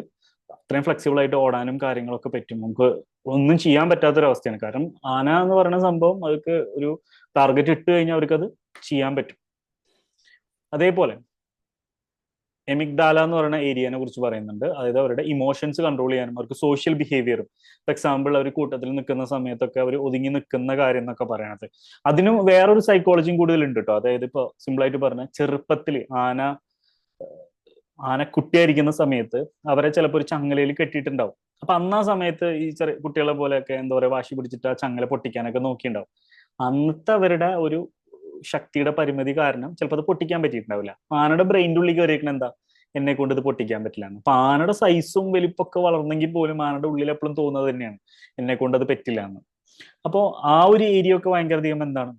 അത്രയും ഫ്ലെക്സിബിൾ ആയിട്ട് ഓടാനും കാര്യങ്ങളൊക്കെ പറ്റും. നമുക്ക് ഒന്നും ചെയ്യാൻ പറ്റാത്തൊരവസ്ഥയാണ്. കാരണം ആന എന്ന് പറയുന്ന സംഭവം അവർക്ക് ഒരു ടാർഗറ്റ് ഇട്ട് കഴിഞ്ഞാൽ അവർക്ക് അത് ചെയ്യാൻ പറ്റും. അതേപോലെ എമിഗ്ഡാല എന്ന് പറയുന്ന ഏരിയനെ കുറിച്ച് പറയുന്നുണ്ട്. അതായത് അവരുടെ ഇമോഷൻസ് കൺട്രോൾ ചെയ്യാനും അവർക്ക് സോഷ്യൽ ബിഹേവിയറും ഫോർ എക്സാമ്പിൾ അവർ കൂട്ടത്തിൽ നിൽക്കുന്ന സമയത്തൊക്കെ അവർ ഒതുങ്ങി നിൽക്കുന്ന കാര്യം എന്നൊക്കെ പറയണത്. അതിനും വേറൊരു സൈക്കോളജിയും കൂടുതൽ ഉണ്ട് കേട്ടോ അതായത് ഇപ്പൊ സിമ്പിൾ ആയിട്ട് പറഞ്ഞ ചെറുപ്പത്തിൽ ആന ആന കുട്ടിയായിരിക്കുന്ന സമയത്ത് അവരെ ചിലപ്പോൾ ഒരു ചങ്ങലയിൽ കെട്ടിയിട്ടുണ്ടാവും. അപ്പൊ അന്ന് ആ സമയത്ത് ഈ ചെറിയ കുട്ടികളെ പോലെയൊക്കെ എന്താ പറയുക വാശി പിടിച്ചിട്ട് ആ ചങ്ങല പൊട്ടിക്കാനൊക്കെ നോക്കിയിട്ടുണ്ടാവും. അന്നത്തെ അവരുടെ ഒരു ശക്തിയുടെ പരിമിതി കാരണം ചിലപ്പോൾ അത് പൊട്ടിക്കാൻ പറ്റിയിട്ടുണ്ടാവില്ല. ആനയുടെ ബ്രെയിന്റെ ഉള്ളിൽ കയറിയിരിക്കണ എന്താ? എന്നെ കൊണ്ട് ഇത് പൊട്ടിക്കാൻ പറ്റില്ല അപ്പൊ ആനയുടെ സൈസും വലിപ്പൊക്കെ വളർന്നെങ്കിൽ പോലും ആനയുടെ ഉള്ളിൽ എപ്പോഴും തോന്നുന്നത് തന്നെയാണ്. എന്നെ കൊണ്ട് അത് പറ്റില്ല എന്ന്. അപ്പോൾ ആ ഒരു ഏരിയ ഒക്കെ ഭയങ്കര അധികം എന്താണ്?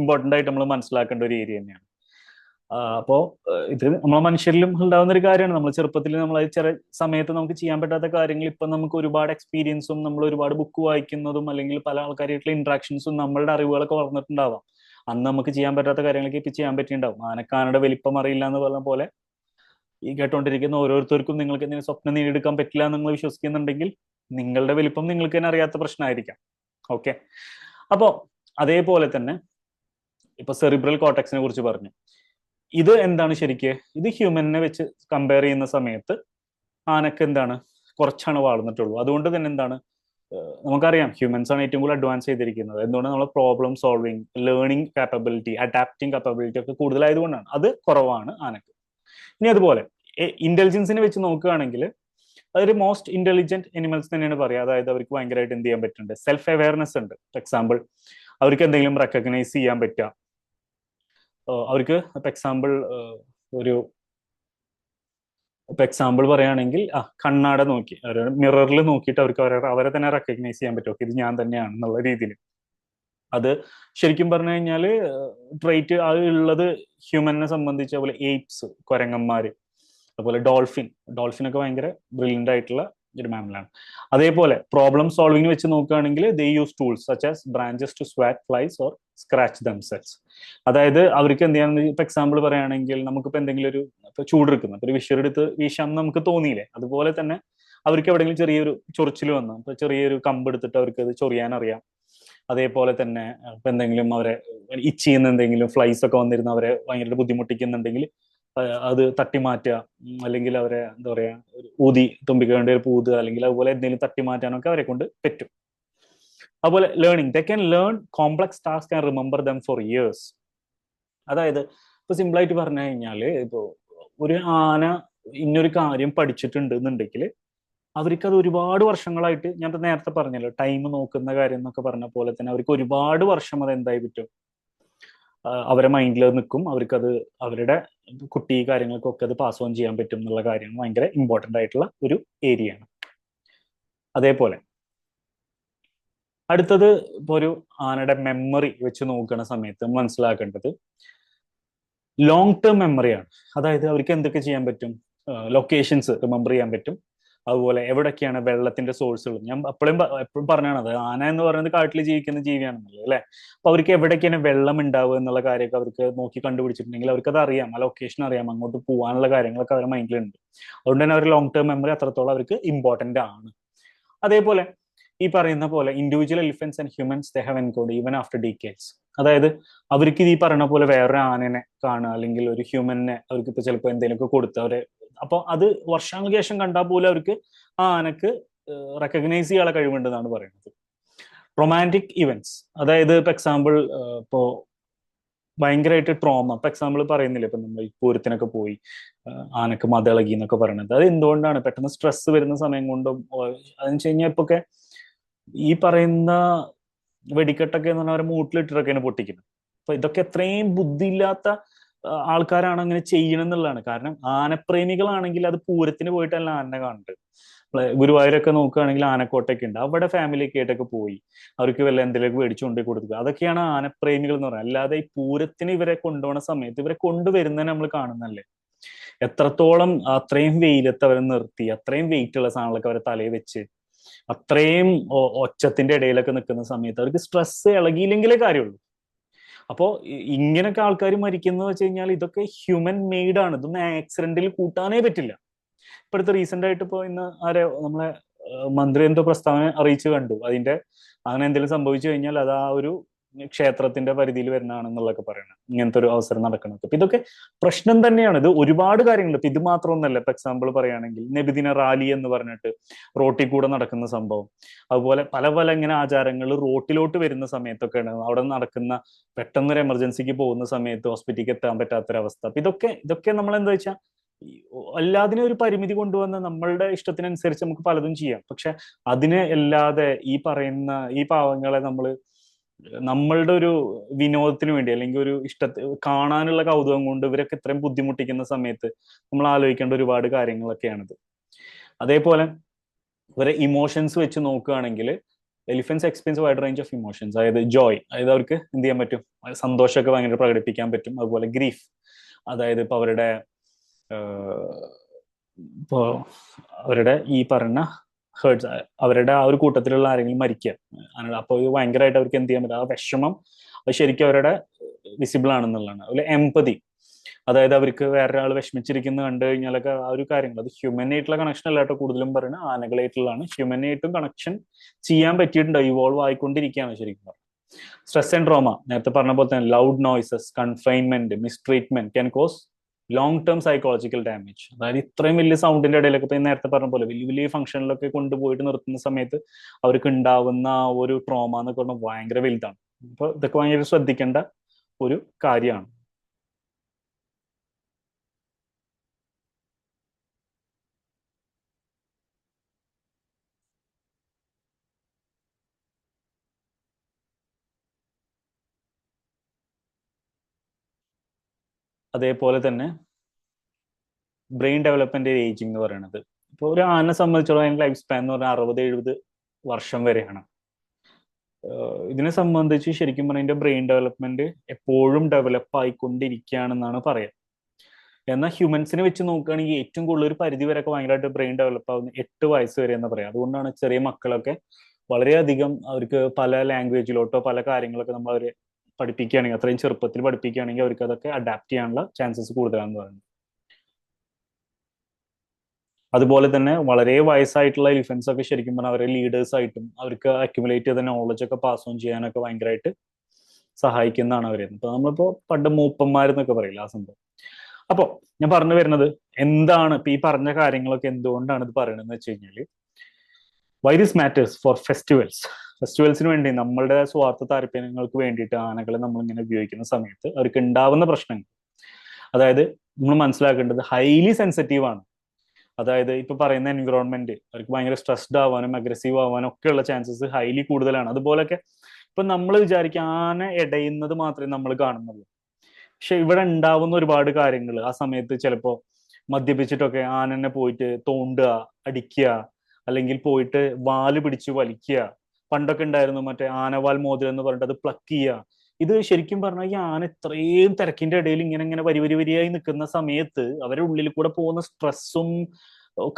ഇമ്പോർട്ടന്റ് ആയിട്ട് നമ്മൾ മനസ്സിലാക്കേണ്ട ഒരു ഏരിയ തന്നെയാണ്. അപ്പോ ഇത് നമ്മളെ മനുഷ്യരിലും ഉണ്ടാകുന്ന ഒരു കാര്യമാണ്. നമ്മൾ ചെറുപ്പത്തിൽ നമ്മൾ ചെറിയ സമയത്ത് നമുക്ക് ചെയ്യാൻ പറ്റാത്ത കാര്യങ്ങൾ ഇപ്പൊ നമുക്ക് ഒരുപാട് എക്സ്പീരിയൻസും നമ്മൾ ഒരുപാട് ബുക്ക് വായിക്കുന്നതും അല്ലെങ്കിൽ പല ആൾക്കാരായിട്ടുള്ള ഇന്ററാക്ഷൻസും നമ്മളുടെ അറിവുകളൊക്കെ വളർന്നിട്ടുണ്ടാവാം. അന്ന് നമുക്ക് ചെയ്യാൻ പറ്റാത്ത കാര്യങ്ങളൊക്കെ ഇപ്പൊ ചെയ്യാൻ പറ്റിയിട്ടുണ്ടാവും. ആനക്കാനയുടെ വലിപ്പം അറിയില്ല എന്ന് പറഞ്ഞ പോലെ ഈ കേട്ടോണ്ടിരിക്കുന്ന ഓരോരുത്തർക്കും നിങ്ങൾക്ക് എന്തെങ്കിലും സ്വപ്നം നേടിയെടുക്കാൻ പറ്റില്ല എന്ന് നിങ്ങൾ വിശ്വസിക്കുന്നുണ്ടെങ്കിൽ നിങ്ങളുടെ വലിപ്പം നിങ്ങൾക്ക് തന്നെ അറിയാത്ത പ്രശ്നമായിരിക്കാം. ഓക്കെ അപ്പോ അതേപോലെ തന്നെ ഇപ്പൊ സെറിബ്രൽ കോട്ടക്സിനെ കുറിച്ച് പറഞ്ഞു. ഇത് എന്താണ് ശരിക്ക്? ഇത് ഹ്യൂമനെ വെച്ച് കമ്പയർ ചെയ്യുന്ന സമയത്ത് ആനക്ക് എന്താണ്? കുറച്ചാണ് വളർന്നിട്ടുള്ളൂ. അതുകൊണ്ട് തന്നെ എന്താണ്? നമുക്കറിയാം ഹ്യൂമൻസ് ആണ് ഏറ്റവും കൂടുതൽ അഡ്വാൻസ് ചെയ്തിരിക്കുന്നത്. എന്തുകൊണ്ട് നമ്മൾ problem solving learning capability adapting capability ഒക്കെ കൂടുതലായതുകൊണ്ടാണ് അത് കുറവാണ് ആനക്ക്. ഇനി അതുപോലെ ഇന്റലിജൻസിനെ വെച്ച് നോക്കുകയാണെങ്കിൽ അതൊരു മോസ്റ്റ് ഇന്റലിജന്റ് എനിമൽസ് തന്നെയാണ് പറയുക. അതായത് അവർക്ക് ഭയങ്കരമായിട്ട് എന്ത് ചെയ്യാൻ പറ്റുന്നുണ്ട്? സെൽഫ് അവയർനെസ് ഉണ്ട്. ഫോർ എക്സാമ്പിൾ അവർക്ക് എന്തെങ്കിലും റെക്കഗ്നൈസ് ചെയ്യാൻ പറ്റുക. അവർക്ക് ഫോർ എക്സാമ്പിൾ ഒരു ഇപ്പൊ എക്സാമ്പിൾ പറയുകയാണെങ്കിൽ ആ കണ്ണാട നോക്കി മിററിൽ നോക്കിയിട്ട് അവർക്ക് അവരെ അവരെ തന്നെ റെക്കഗ്നൈസ് ചെയ്യാൻ പറ്റും. ഇത് ഞാൻ തന്നെയാണ് എന്നുള്ള രീതിയിൽ അത് ശരിക്കും പറഞ്ഞു കഴിഞ്ഞാൽ ട്രേറ്റ് അത് ഉള്ളത് ഹ്യൂമനെ സംബന്ധിച്ച് അതുപോലെ എയ്പ്സ് കുരങ്ങന്മാര് അതുപോലെ ഡോൾഫിൻ ഡോൾഫിൻ ഒക്കെ ഭയങ്കര ബ്രില്യന്റ് ആയിട്ടുള്ള ഒരു മാമിലാണ് അതേപോലെ പ്രോബ്ലം സോൾവിംഗ് വെച്ച് നോക്കുകയാണെങ്കിൽ they use tools such as branches to swat flies or scratch themselves അതായത് അവർക്ക് എന്ത് ചെയ്യാന്ന് ഇപ്പൊ എക്സാമ്പിൾ പറയുകയാണെങ്കിൽ നമുക്കിപ്പോ എന്തെങ്കിലും ഒരു ഇപ്പൊ ചൂടെടുക്കുന്നു ഒരു വിഷയെടുത്ത് വിഷയം നമുക്ക് തോന്നിയില്ലേ? അതുപോലെ തന്നെ അവർക്ക് എവിടെയെങ്കിലും ചെറിയൊരു ചൊറിച്ചിൽ വന്നു. അപ്പൊ ചെറിയൊരു കമ്പ് എടുത്തിട്ട് അവർക്ക് അത് ചൊറിയാൻ അറിയാം. അതേപോലെ തന്നെ ഇപ്പൊ എന്തെങ്കിലും അവരെ ഇച്ച് ചെയ്യുന്ന എന്തെങ്കിലും ഫ്ലൈസ് ഒക്കെ വന്നിരുന്ന അവരെ ഭയങ്കര ബുദ്ധിമുട്ടിക്കുന്നുണ്ടെങ്കിൽ അത് തട്ടി മാറ്റുക അല്ലെങ്കിൽ അവരെ എന്താ പറയാ ഊതി തുമ്പിക്കേണ്ട ഒരു പൂത് അല്ലെങ്കിൽ അതുപോലെ എന്തെങ്കിലും തട്ടിമാറ്റാനൊക്കെ അവരെ കൊണ്ട് പറ്റും. അതുപോലെ learning they can learn complex task and remember them for years അതായത് ഇപ്പൊ സിമ്പിൾ ആയിട്ട് പറഞ്ഞു കഴിഞ്ഞാൽ ഇപ്പോ ഒരു ആന ഇന്നൊരു കാര്യം പഠിച്ചിട്ടുണ്ട് എന്നുണ്ടെങ്കിൽ അവർക്ക് അത് ഒരുപാട് വർഷങ്ങളായിട്ട് ഞാൻ നേരത്തെ പറഞ്ഞല്ലോ ടൈം നോക്കുന്ന കാര്യം എന്നൊക്കെ പറഞ്ഞ പോലെ തന്നെ അവർക്ക് ഒരുപാട് വർഷം അത് എന്തായി പറ്റും. അവരെ മൈൻഡിൽ നിൽക്കും അവർക്കത് അവരുടെ കുട്ടി കാര്യങ്ങൾക്കൊക്കെ അത് പാസ് ഓൺ ചെയ്യാൻ പറ്റും എന്നുള്ള കാര്യം ഭയങ്കര ഇമ്പോർട്ടന്റ് ആയിട്ടുള്ള ഒരു ഏരിയ ആണ്. അതേപോലെ. അടുത്തത് ഇപ്പോൾ ഒരു ആനയുടെ മെമ്മറി വെച്ച് നോക്കുന്ന സമയത്ത് മനസ്സിലാക്കേണ്ടത് ലോങ് ടേം മെമ്മറിയാണ് അതായത് അവർക്ക് എന്തൊക്കെ ചെയ്യാൻ പറ്റും? ലൊക്കേഷൻസ് റിമെമ്പർ ചെയ്യാൻ പറ്റും. അതുപോലെ എവിടൊക്കെയാണ് വെള്ളത്തിന്റെ സോഴ്സുകൾ ഞാൻ അപ്പോഴും എപ്പോഴും പറഞ്ഞാണ് അത്. ആന എന്ന് പറയുന്നത് കാട്ടിൽ ജീവിക്കുന്ന ജീവിയാണെന്നല്ലേ അല്ലെ? അപ്പൊ അവർക്ക് എവിടേക്കാണ് വെള്ളം ഉണ്ടാവുക എന്നുള്ള കാര്യമൊക്കെ അവർക്ക് നോക്കി കണ്ടുപിടിച്ചിട്ടുണ്ടെങ്കിൽ അവർക്ക് അത് അറിയാം. ആ ലൊക്കേഷൻ അറിയാം. അങ്ങോട്ട് പോകാനുള്ള കാര്യങ്ങളൊക്കെ അവരുടെ മൈൻഡിലുണ്ട്. അതുകൊണ്ട് തന്നെ അവർ ലോങ് ടേം മെമ്മറി അത്രത്തോളം അവർക്ക് ഇമ്പോർട്ടന്റ് ആണ്. അതേപോലെ ഈ പറയുന്ന പോലെ individual elephants and humans they have encode even after decades അതായത് അവർക്ക് ഈ പറയുന്ന പോലെ വേറൊരു ആനനെ കാണുക അല്ലെങ്കിൽ ഒരു ഹ്യൂമനെ അവർക്ക് ഇപ്പൊ ചിലപ്പോൾ എന്തെങ്കിലുമൊക്കെ കൊടുത്ത് അവരെ അപ്പൊ അത് വർഷങ്ങൾക്ക് ശേഷം കണ്ടാൽ പോലും അവർക്ക് ആ ആനക്ക് റെക്കഗ്നൈസ് ചെയ്യാനുള്ള കഴിവുണ്ടെന്നാണ് പറയുന്നത്. റൊമാന്റിക് ഇവന്റ്സ് അതായത് ഇപ്പൊ എക്സാമ്പിൾ ഇപ്പോ ഭയങ്കരമായിട്ട് ട്രോമ ഇപ്പൊ എക്സാമ്പിൾ പറയുന്നില്ല? ഇപ്പൊ നമ്മൾ പൂരത്തിനൊക്കെ പോയി ആനക്ക് മതിളകി എന്നൊക്കെ പറയുന്നത് അത് എന്തുകൊണ്ടാണ്? പെട്ടെന്ന് സ്ട്രെസ് വരുന്ന സമയം കൊണ്ടും അതെന്ന് വെച്ച് കഴിഞ്ഞാൽ ഇപ്പൊ ഈ പറയുന്ന വെടിക്കെട്ടൊക്കെ എന്ന് പറഞ്ഞാൽ അവരെ മൂട്ടിലിട്ടിട്ടൊക്കെയാണ് പൊട്ടിക്കുന്നത്. അപ്പൊ ഇതൊക്കെ എത്രയും ബുദ്ധിയില്ലാത്ത ആൾക്കാരാണ് അങ്ങനെ ചെയ്യണമെന്നുള്ളതാണ് കാരണം ആനപ്രേമികളാണെങ്കിൽ അത് പൂരത്തിന് പോയിട്ടല്ല ആനനെ കാണുന്നത് ഗുരുവായൂരൊക്കെ നോക്കുകയാണെങ്കിൽ ആനക്കോട്ടയൊക്കെ ഉണ്ട്. അവിടെ ഫാമിലി ഒക്കെ ആയിട്ടൊക്കെ പോയി. അവർക്ക് വല്ല എന്തെങ്കിലും മേടിച്ചു കൊണ്ടു കൊടുക്കുക. അതൊക്കെയാണ് ആനപ്രേമികൾ എന്ന് പറയുന്നത്. അല്ലാതെ ഈ പൂരത്തിന് ഇവരെ കൊണ്ടുപോകുന്ന സമയത്ത് ഇവരെ കൊണ്ടുവരുന്നത് നമ്മൾ കാണുന്നല്ലേ എത്രത്തോളം അത്രയും വെയിലത്ത് അവരെ നിർത്തി അത്രയും വെയിറ്റ് ഉള്ള സാധനങ്ങളൊക്കെ അവരെ തലയിൽ വെച്ച് അത്രയും ഒച്ചത്തിന്റെ ഇടയിലൊക്കെ നിൽക്കുന്ന സമയത്ത് അവർക്ക് സ്ട്രെസ് ഇളകിയില്ലെങ്കിലേ കാര്യമുള്ളൂ. അപ്പോ ഇങ്ങനെയൊക്കെ ആൾക്കാർ മരിക്കുന്നത് വെച്ച് കഴിഞ്ഞാൽ ഇതൊക്കെ ഹ്യൂമൻ മെയ്ഡ് ആണ്. ഇതൊന്നും ആക്സിഡന്റിൽ കൂട്ടാനേ പറ്റില്ല. ഇപ്പോഴത്തെ റീസെന്റ് ആയിട്ട് ഇപ്പോ ഇന്ന് ആരെ നമ്മളെ മന്ത്രി എന്തോ പ്രസ്താവന അറിയിച്ചു കണ്ടു. അതിന്റെ അങ്ങനെ എന്തെങ്കിലും സംഭവിച്ചു കഴിഞ്ഞാൽ അത് ആ ഒരു ക്ഷേത്രത്തിന്റെ പരിധിയിൽ വരുന്നതാണെന്നുള്ളതൊക്കെ പറയണം. ഇങ്ങനത്തെ ഒരു അവസരം നടക്കുന്നത് അപ്പൊ ഇതൊക്കെ പ്രശ്നം തന്നെയാണ്. ഇത് ഒരുപാട് കാര്യങ്ങൾ ഇപ്പൊ ഇത് മാത്രമൊന്നല്ല. ഇപ്പൊ എക്സാമ്പിൾ പറയുകയാണെങ്കിൽ നബിദിന റാലി എന്ന് പറഞ്ഞിട്ട് റോട്ടിൽ കൂടെ നടക്കുന്ന സംഭവം. അതുപോലെ പല പല ഇങ്ങനെ ആചാരങ്ങൾ റോട്ടിലോട്ട് വരുന്ന സമയത്തൊക്കെയാണ്. അവിടെ നടക്കുന്ന പെട്ടെന്നൊരു എമർജൻസിക്ക് പോകുന്ന സമയത്ത് ഹോസ്പിറ്റലിലേക്ക് എത്താൻ പറ്റാത്തൊരവസ്ഥ. അപ്പൊ ഇതൊക്കെ ഇതൊക്കെ നമ്മൾ എന്താ വെച്ചാൽ അല്ലാതിനെ ഒരു പരിമിതി കൊണ്ടുവന്ന് നമ്മളുടെ ഇഷ്ടത്തിനനുസരിച്ച് നമുക്ക് പലതും ചെയ്യാം. പക്ഷെ അതിനെ അല്ലാതെ ഈ പറയുന്ന ഈ പാവങ്ങളെ നമ്മൾ നമ്മളുടെ ഒരു വിനോദത്തിന് വേണ്ടി അല്ലെങ്കിൽ ഒരു ഇഷ്ടത്തെ കാണാനുള്ള കൗതുകം കൊണ്ട് ഇവരൊക്കെ ഇത്രയും ബുദ്ധിമുട്ടിക്കുന്ന സമയത്ത് നമ്മൾ ആലോചിക്കേണ്ട ഒരുപാട് കാര്യങ്ങളൊക്കെയാണിത്. അതേപോലെ ഇവരെ ഇമോഷൻസ് വെച്ച് നോക്കുകയാണെങ്കിൽ elephants experience wide range of emotions അതായത് ജോയ് അതായത് അവർക്ക് എന്ത് ചെയ്യാൻ പറ്റും? സന്തോഷമൊക്കെ ഭയങ്കര പ്രകടിപ്പിക്കാൻ പറ്റും. അതുപോലെ ഗ്രീഫ് അതായത് ഇപ്പൊ അവരുടെ ഇപ്പോ അവരുടെ ഈ പറഞ്ഞ ഹേർട്സ് അവരുടെ ആ ഒരു കൂട്ടത്തിലുള്ള ആരെങ്കിലും മരിക്കുക. അങ്ങനെ അപ്പൊ ഇത് ഭയങ്കരമായിട്ട് അവർക്ക് എന്ത് ചെയ്യാൻ പറ്റും? ആ വിഷമം അത് ശരിക്കും അവരുടെ വിസിബിൾ ആണെന്നുള്ളതാണ്. അതുപോലെ എംപതി അതായത് അവർക്ക് വേറൊരാൾ വിഷമിച്ചിരിക്കുന്നത് കണ്ടു കഴിഞ്ഞാലൊക്കെ ആ ഒരു കാര്യങ്ങൾ. അത് ഹ്യൂമൻ ആയിട്ടുള്ള കണക്ഷൻ അല്ലാട്ടോ കൂടുതലും പറയുന്നത്. ആനകളായിട്ടുള്ളതാണ്. ഹ്യൂമൻ ആയിട്ടും കണക്ഷൻ ചെയ്യാൻ പറ്റിയിട്ടുണ്ടോ. ഇവോൾവ് ആയിക്കൊണ്ടിരിക്കുകയാണ് ശരിക്കും സ്ട്രെസ് ആൻഡ് ട്രോമ നേരത്തെ പറഞ്ഞ പോലെ തന്നെ loud noises confinement mistreatment can cause long term psychological damage അതായത് ഇത്രയും വലിയ സൗണ്ടിന്റെ ഇടയിലൊക്കെ ഇപ്പൊ നേരത്തെ പറഞ്ഞ പോലെ വലിയ വലിയ ഫംഗ്ഷനിലൊക്കെ കൊണ്ടുപോയിട്ട് നിർത്തുന്ന സമയത്ത് അവർക്ക് ഉണ്ടാവുന്ന ഒരു ട്രോമ എന്നൊക്കെ പറഞ്ഞാൽ ഭയങ്കര വലുതാണ്. അപ്പൊ ഇതൊക്കെ ഭയങ്കര ശ്രദ്ധിക്കേണ്ട ഒരു കാര്യമാണ്. അതേപോലെ തന്നെ ബ്രെയിൻ ഡെവലപ്മെന്റ് ഏജിങ് എന്ന് പറയുന്നത് ഇപ്പോൾ ഒരു ആനെ സംബന്ധിച്ചോളം ലൈഫ് സ്പാൻ എന്ന് പറഞ്ഞാൽ അറുപത് എഴുപത് വർഷം വരെയാണ്. ഇതിനെ സംബന്ധിച്ച് ശരിക്കും പറഞ്ഞാൽ ഇതിന്റെ ബ്രെയിൻ ഡെവലപ്മെന്റ് എപ്പോഴും ഡെവലപ്പ് ആയിക്കൊണ്ടിരിക്കുകയാണെന്നാണ് പറയാം. എന്നാൽ ഹ്യൂമൻസിനെ വെച്ച് നോക്കുകയാണെങ്കിൽ ഏറ്റവും കൂടുതൽ ഒരു പരിധി വരെയൊക്കെ ഭയങ്കരമായിട്ട് ബ്രെയിൻ ഡെവലപ്പ് ആവുന്ന എട്ട് വയസ്സ് വരെ എന്ന് പറയാം. അതുകൊണ്ടാണ് ചെറിയ മക്കളൊക്കെ വളരെയധികം അവർക്ക് പല ലാംഗ്വേജിലോട്ടോ പല കാര്യങ്ങളൊക്കെ നമ്മൾ അവരെ പഠിപ്പിക്കുകയാണെങ്കിൽ അത്രയും ചെറുപ്പത്തിൽ പഠിപ്പിക്കുകയാണെങ്കിൽ അവർക്ക് അതൊക്കെ അഡാപ്റ്റ് ചെയ്യാനുള്ള ചാൻസസ് കൂടുതലാണെന്ന് പറയുന്നത് അതുപോലെ തന്നെ വളരെ വയസ്സായിട്ടുള്ള എലിഫൻസ് ഒക്കെ ശരിക്കും പറഞ്ഞാൽ അവരെ ലീഡേഴ്സ് ആയിട്ടും അവർക്ക് അക്യുമുലേറ്റ് ചെയ്ത നോളജ് ഒക്കെ പാസ് ഓൺ ചെയ്യാനൊക്കെ ഭയങ്കരമായിട്ട് സഹായിക്കുന്നതാണ് അവരെ. ഇപ്പൊ നമ്മളിപ്പോ പണ്ട് മൂപ്പന്മാരെന്നൊക്കെ പറയില്ല ആ സംഭവം. അപ്പോ ഞാൻ പറഞ്ഞു വരുന്നത് എന്താണ് ഇപ്പൊ ഈ പറഞ്ഞ കാര്യങ്ങളൊക്കെ എന്തുകൊണ്ടാണ് ഇത് പറയണതെന്ന് വെച്ച് കഴിഞ്ഞാൽ why this matters for festivals ഫെസ്റ്റിവൽസിന് വേണ്ടി നമ്മളുടെ സ്വാർത്ഥ താല്പര്യങ്ങൾക്ക് വേണ്ടിയിട്ട് ആനകളെ നമ്മൾ ഇങ്ങനെ ഉപയോഗിക്കുന്ന സമയത്ത് അവർക്ക് ഉണ്ടാവുന്ന പ്രശ്നങ്ങൾ. അതായത് നമ്മൾ മനസ്സിലാക്കേണ്ടത് ഹൈലി സെൻസിറ്റീവ് ആണ്. അതായത് ഇപ്പൊ പറയുന്ന എൻവിറോൺമെന്റ് അവർക്ക് ഭയങ്കര സ്ട്രെസ്ഡ് ആവാനും അഗ്രസീവ് ആവാനും ഒക്കെ ഉള്ള ചാൻസസ് ഹൈലി കൂടുതലാണ്. അതുപോലൊക്കെ ഇപ്പൊ നമ്മൾ വിചാരിക്കുക ആന ഇടയുന്നത് മാത്രമേ നമ്മൾ കാണുന്നുള്ളൂ. പക്ഷെ ഇവിടെ ഉണ്ടാവുന്ന ഒരുപാട് കാര്യങ്ങൾ ആ സമയത്ത് ചിലപ്പോ മദ്യപിച്ചിട്ടൊക്കെ ആനനെ പോയിട്ട് തോണ്ടുക അടിക്കുക അല്ലെങ്കിൽ പോയിട്ട് വാൽ പിടിച്ച് വലിക്കുക പണ്ടൊക്കെ ഉണ്ടായിരുന്നു മറ്റേ ആനവാൽ മോതിരം എന്ന് പറഞ്ഞിട്ട് അത് പ്ലക്ക് ചെയ്യുക. ഇത് ശരിക്കും പറഞ്ഞാൽ ഈ ആന ഇത്രയും തിരക്കിന്റെ ഇടയിൽ ഇങ്ങനെ ഇങ്ങനെ വരി വരി വരിയായി നിൽക്കുന്ന സമയത്ത് അവരുടെ ഉള്ളിൽ കൂടെ പോകുന്ന സ്ട്രെസ്സും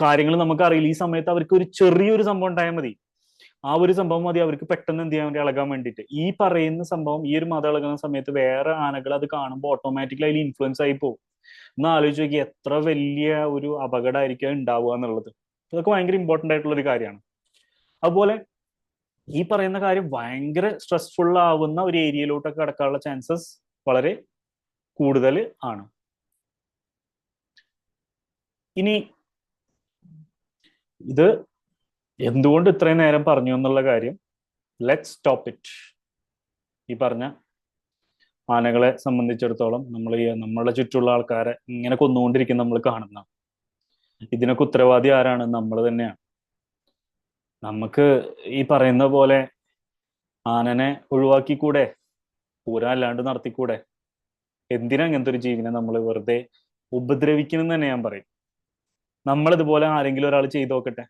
കാര്യങ്ങളും നമുക്ക് അറിയില്ല ഈ സമയത്ത് അവർക്ക് ഒരു ചെറിയൊരു സംഭവം ഉണ്ടായാൽ മതി. ആ ഒരു സംഭവം മതി. അവർക്ക് പെട്ടെന്ന് എന്ത് ചെയ്യാൻ വേണ്ടി ഇളകാൻ വേണ്ടിയിട്ട്. ഈ പറയുന്ന സംഭവം ഈ ഒരു മത ഇളകുന്ന സമയത്ത് വേറെ ആനകൾ അത് കാണുമ്പോൾ ഓട്ടോമാറ്റിക്കലി അതിൽ ഇൻഫ്ലുവൻസ് ആയി പോകും. ഒന്ന് ആലോചിച്ച് നോക്കി എത്ര വലിയ ഒരു അപകടമായിരിക്കും ഉണ്ടാവുക എന്നുള്ളത്. അതൊക്കെ ഭയങ്കര ഇമ്പോർട്ടന്റ് ആയിട്ടുള്ള ഒരു കാര്യമാണ്. അതുപോലെ ഈ പറയുന്ന കാര്യം ഭയങ്കര സ്ട്രെസ്ഫുൾ ആവുന്ന ഒരു ഏരിയയിലോട്ടൊക്കെ കടക്കാനുള്ള ചാൻസസ് വളരെ കൂടുതൽ ആണ്. ഇനി ഇത് എന്തുകൊണ്ട് ഇത്രയും നേരം പറഞ്ഞു എന്നുള്ള കാര്യം ലെറ്റ് സ്റ്റോപ്പ് ഇറ്റ് ഈ പറഞ്ഞ ആനകളെ സംബന്ധിച്ചിടത്തോളം നമ്മൾ ഈ നമ്മളുടെ ചുറ്റുള്ള ആൾക്കാരെ ഇങ്ങനെ കൊന്നുകൊണ്ടിരിക്കുന്ന നമ്മൾ കാണുന്ന. ഇതിനൊക്കെ ഉത്തരവാദി ആരാണ്? നമ്മൾ തന്നെയാണ്. നമുക്ക് ഈ പറയുന്ന പോലെ ആനനെ ഒഴിവാക്കിക്കൂടെ? പൂരം അല്ലാണ്ട് നടത്തിക്കൂടെ? എന്തിനാ ഇങ്ങനത്തെ ഒരു ജീവിനെ നമ്മൾ വെറുതെ ഉപദ്രവിക്കണം തന്നെ ഞാൻ പറയും. നമ്മളിതുപോലെ ആരെങ്കിലും ഒരാൾ ചെയ്തു നോക്കട്ടെ?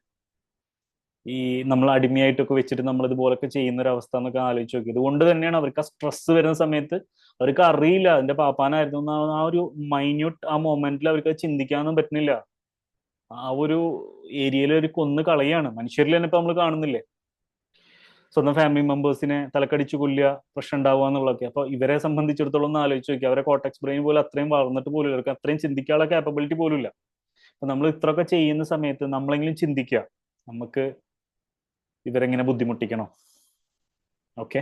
ഈ നമ്മൾ അടിമയായിട്ടൊക്കെ വെച്ചിട്ട് നമ്മൾ ഇതുപോലൊക്കെ ചെയ്യുന്ന ഒരു അവസ്ഥ എന്നൊക്കെ ആലോചിച്ച് നോക്കി. ഇതുകൊണ്ട് തന്നെയാണ് അവർക്ക് ആ സ്ട്രെസ് വരുന്ന സമയത്ത് അവർക്ക് അറിയില്ല അതിന്റെ പാപ്പാനായിരുന്നു ആ ഒരു മൈന്യൂട്ട് ആ മൊമെന്റിൽ അവർക്ക് ചിന്തിക്കാനൊന്നും പറ്റുന്നില്ല. ആ ഒരു ഏരിയയിൽ ഒരു കൊന്ന് കളയാണ്. മനുഷ്യരിൽ തന്നെ ഇപ്പൊ നമ്മൾ കാണുന്നില്ലേ? സ്വന്തം ഫാമിലി മെമ്പേഴ്സിനെ തലക്കടിച്ചു കൊല്ലുക പ്രശ്നം ഉണ്ടാവുക എന്നുള്ളതൊക്കെ. അപ്പൊ ഇവരെ സംബന്ധിച്ചിടത്തോളം ഒന്ന് ആലോചിച്ച് നോക്കി അവരെ കോട്ടക്സ് ബ്രെയിൻ പോലും അത്രയും വളർന്നിട്ട് പോലും അവർക്ക് അത്രയും ചിന്തിക്കാനുള്ള കാപ്പബിലിറ്റി പോലും ഇല്ല. അപ്പൊ നമ്മൾ ഇത്രയൊക്കെ ചെയ്യുന്ന സമയത്ത് നമ്മളെങ്കിലും ചിന്തിക്കുക നമുക്ക് ഇവരെങ്ങനെ ബുദ്ധിമുട്ടിക്കണോ? ഓക്കെ?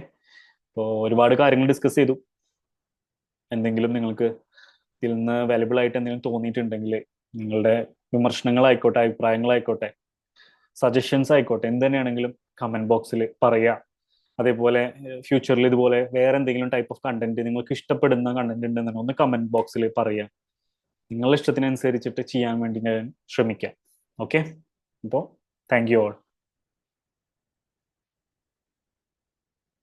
അപ്പോൾ ഒരുപാട് കാര്യങ്ങൾ ഡിസ്കസ് ചെയ്തു. എന്തെങ്കിലും നിങ്ങൾക്ക് ഇതിൽ നിന്ന് വാല്യബിൾ ആയിട്ട് എന്തെങ്കിലും തോന്നിയിട്ടുണ്ടെങ്കിൽ നിങ്ങളുടെ വിമർശനങ്ങളായിക്കോട്ടെ അഭിപ്രായങ്ങളായിക്കോട്ടെ സജഷൻസ് ആയിക്കോട്ടെ എന്ത് തന്നെയാണെങ്കിലും കമന്റ് ബോക്സിൽ പറയുക. അതേപോലെ ഫ്യൂച്ചറിൽ ഇതുപോലെ വേറെ എന്തെങ്കിലും ടൈപ്പ് ഓഫ് കണ്ടന്റ് നിങ്ങൾക്ക് ഇഷ്ടപ്പെടുന്ന കണ്ടന്റ് ഉണ്ടെന്നുണ്ടെങ്കിൽ ഒന്ന് കമന്റ് ബോക്സിൽ പറയുക. നിങ്ങളുടെ ഇഷ്ടത്തിനനുസരിച്ചിട്ട് ചെയ്യാൻ വേണ്ടി ഞാൻ ശ്രമിക്കാം. ഓക്കെ അപ്പോൾ താങ്ക് യു ഓൾ